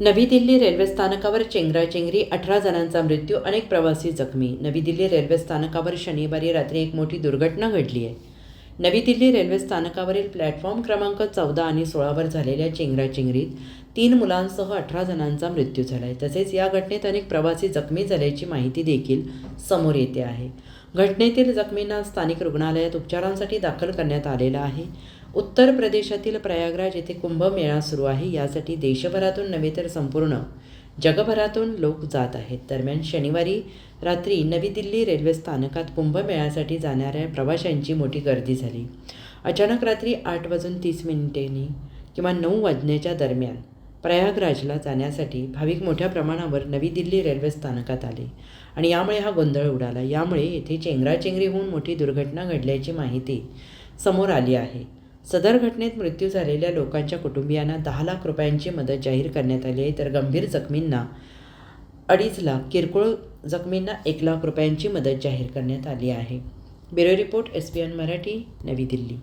नवी दिल्ली रेल्वे स्थानकावर चेंगराचेंगरी अठरा जणांचा मृत्यू अनेक प्रवासी जखमी. नवी दिल्ली रेल्वे स्थानकावर शनिवारी रात्री एक मोठी दुर्घटना घडली आहे. नवी दिल्ली रेल्वे स्थानकावरील प्लॅटफॉर्म क्रमांक चौदा आणि सोळावर झालेल्या चेंगराचेंगरीत तीन मुलांसह अठरा जणांचा मृत्यू झाला आहे तसेच या घटनेत अनेक प्रवासी जखमी झाल्याची माहिती देखील समोर येते आहे. घटनेतील जखमींना स्थानिक रुग्णालयात उपचारांसाठी दाखल करण्यात आलेलं आहे. उत्तर प्रदेशातील प्रयागराज येथे कुंभमेळा सुरू आहे. यासाठी देशभरातून नव्हे तर संपूर्ण जगभरातून लोक जात आहेत. दरम्यान शनिवारी रात्री नवी दिल्ली रेल्वे स्थानकात कुंभमेळ्यासाठी जाणाऱ्या प्रवाशांची मोठी गर्दी झाली. अचानक रात्री आठ वाजून तीस मिनिटेनी किंवा नऊ वाजण्याच्या दरम्यान प्रयागराजला जाण्यासाठी भाविक मोठ्या प्रमाणावर नवी दिल्ली रेल्वे स्थानकात आले आणि यामुळे हा गोंधळ उडाला. यामुळे येथे चेंगराचेंगरी होऊन मोठी दुर्घटना घडल्याची माहिती समोर आली आहे. सदर घटनेत मृत्यू झालेल्या लोकांच्या कुटुंबियांना दहा लाख रुपयांची मदत जाहीर करण्यात आली आहे. तर गंभीर जखमींना अडीच लाख किरकोळ जखमींना एक लाख रुपयांची मदत जाहीर करण्यात आली आहे. Bureau report S P N Marathi नवी दिल्ली.